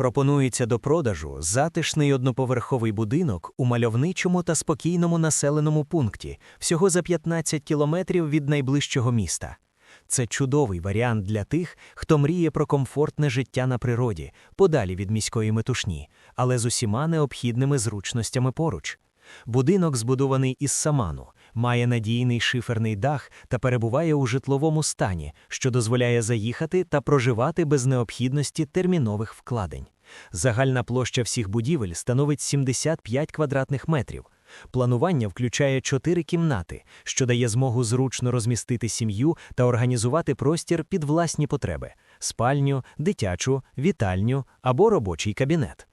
Пропонується до продажу затишний одноповерховий будинок у мальовничому та спокійному населеному пункті, всього за 15 кілометрів від найближчого міста. Це чудовий варіант для тих, хто мріє про комфортне життя на природі, подалі від міської метушні, але з усіма необхідними зручностями поруч. Будинок збудований із саману, має надійний шиферний дах та перебуває у житловому стані, що дозволяє заїхати та проживати без необхідності термінових вкладень. Загальна площа всіх будівель становить 75 квадратних метрів. Планування включає чотири кімнати, що дає змогу зручно розмістити сім'ю та організувати простір під власні потреби: спальню, дитячу, вітальню або робочий кабінет.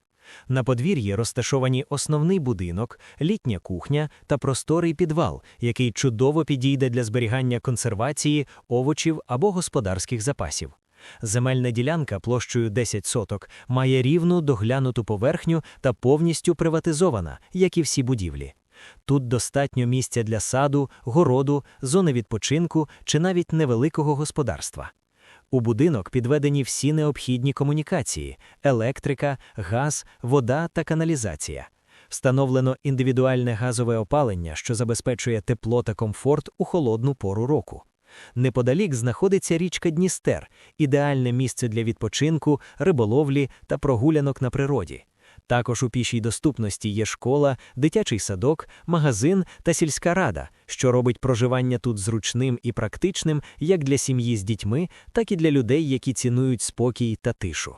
На подвір'ї розташовані основний будинок, літня кухня та просторий підвал, який чудово підійде для зберігання консервації, овочів або господарських запасів. Земельна ділянка площею 10 соток має рівну доглянуту поверхню та повністю приватизована, як і всі будівлі. Тут достатньо місця для саду, городу, зони відпочинку чи навіть невеликого господарства. У будинок підведені всі необхідні комунікації: електрика, газ, вода та каналізація. Встановлено індивідуальне газове опалення, що забезпечує тепло та комфорт у холодну пору року. Неподалік знаходиться річка Дністер, ідеальне місце для відпочинку, риболовлі та прогулянок на природі. Також у пішій доступності є школа, дитячий садок, магазин та сільська рада, що робить проживання тут зручним і практичним як для сім'ї з дітьми, так і для людей, які цінують спокій та тишу.